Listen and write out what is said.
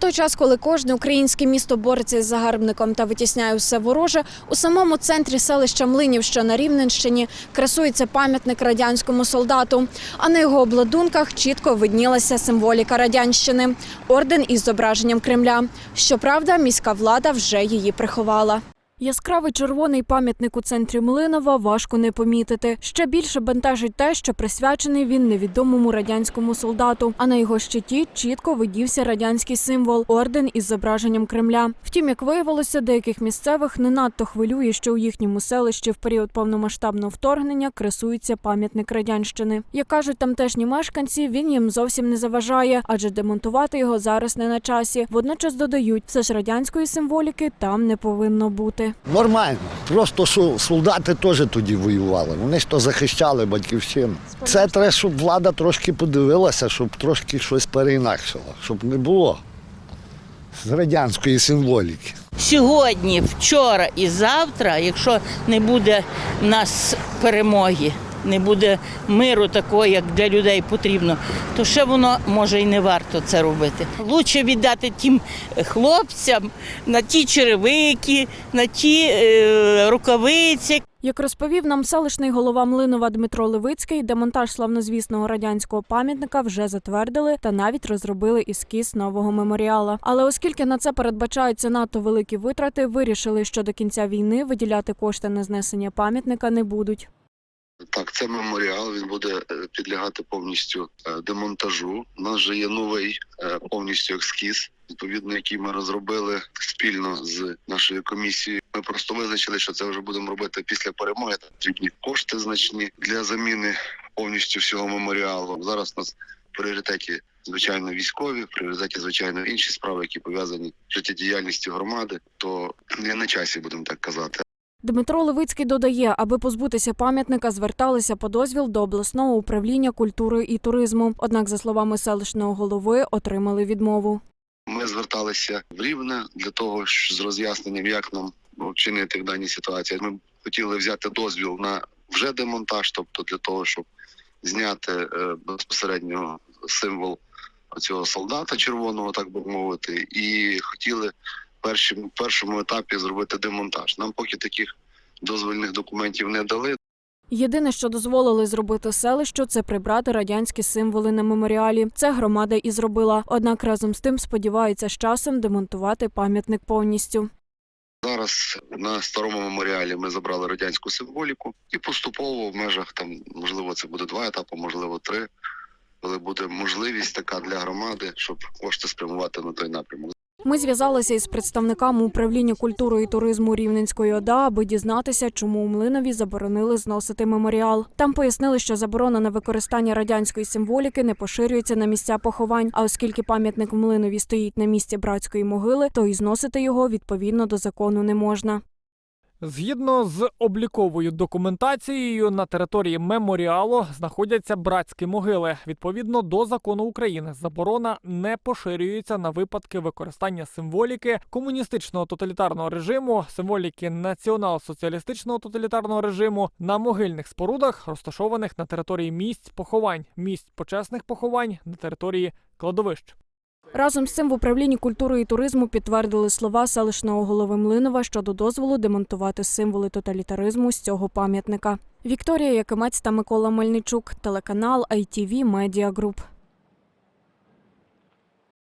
Той час, коли кожне українське місто бореться із загарбником та витісняє все вороже, у самому центрі селища Млинів, що на Рівненщині, красується пам'ятник радянському солдату. А на його обладунках чітко виднілася символіка радянщини – орден із зображенням Кремля. Щоправда, міська влада вже її приховала. Яскравий червоний пам'ятник у центрі Млинова важко не помітити. Ще більше бентежить те, що присвячений він невідомому радянському солдату. А на його щиті чітко видівся радянський символ орден із зображенням Кремля. Втім, як виявилося, деяких місцевих не надто хвилює, що у їхньому селищі в період повномасштабного вторгнення красується пам'ятник радянщини. Як кажуть тамтешні мешканці, він їм зовсім не заважає, адже демонтувати його зараз не на часі. Водночас додають, все ж радянської символіки там не повинно бути. Нормально. Просто солдати теж тоді воювали. Вони ж то захищали батьківщину. Це треба, щоб влада трошки подивилася, щоб трошки щось переінакшила, щоб не було з радянської символіки. Сьогодні, вчора і завтра, якщо не буде в нас перемоги, не буде миру такого, як для людей потрібно, то ще воно може і не варто це робити. Лучше віддати тим хлопцям на ті черевики, на ті е, рукавиці, Як розповів нам селищний голова Млинова Дмитро Левицький, демонтаж славнозвісного радянського пам'ятника вже затвердили та навіть розробили ескіз нового меморіала. Але оскільки на це передбачаються надто великі витрати, вирішили, що до кінця війни виділяти кошти на знесення пам'ятника не будуть. Так, це меморіал. Він буде е, підлягати повністю е, демонтажу. У нас вже є новий е, повністю ескіз, відповідно, який ми розробили спільно з нашою комісією. Ми просто визначили, що це вже будемо робити після перемоги. Потрібні кошти значні для заміни повністю всього меморіалу. Зараз у нас в пріоритеті. Звичайно, військові, в пріоритеті, звичайно, інші справи, які пов'язані з життєдіяльністю громади, то не на часі, будемо так казати. Дмитро Левицький додає, аби позбутися пам'ятника, зверталися по дозвіл до обласного управління культури і туризму. Однак, за словами селищного голови, отримали відмову. Ми зверталися в Рівне для того, що з роз'ясненням, як нам вчинити в даній ситуації. Ми хотіли взяти дозвіл на вже демонтаж, тобто для того, щоб зняти е, безпосередньо символ цього солдата червоного, так би мовити, і хотіли першим в першому етапі зробити демонтаж. Нам поки таких дозвольних документів не дали. Єдине, що дозволили зробити селищу, це прибрати радянські символи на меморіалі. Це громада і зробила. Однак разом з тим сподівається з часом демонтувати пам'ятник повністю. Зараз на старому меморіалі ми забрали радянську символіку і поступово в межах там, можливо, це буде два етапи, можливо, три, коли буде можливість така для громади, щоб кошти спрямувати на той напрямок. Ми зв'язалися із представниками управління культури і туризму Рівненської ОДА, аби дізнатися, чому у Млинові заборонили зносити меморіал. Там пояснили, що заборона на використання радянської символіки не поширюється на місця поховань. А оскільки пам'ятник в Млинові стоїть на місці братської могили, то і зносити його відповідно до закону не можна. Згідно з обліковою документацією, на території меморіалу знаходяться братські могили. Відповідно до закону України, заборона не поширюється на випадки використання символіки комуністичного тоталітарного режиму, символіки націонал-соціалістичного тоталітарного режиму на могильних спорудах, розташованих на території місць поховань, місць почесних поховань на території кладовищ. Разом з цим в управлінні культури і туризму підтвердили слова селищного голови Млинова щодо дозволу демонтувати символи тоталітаризму з цього пам'ятника. Вікторія Якимець та Микола Мельничук, телеканал ITV Media Group.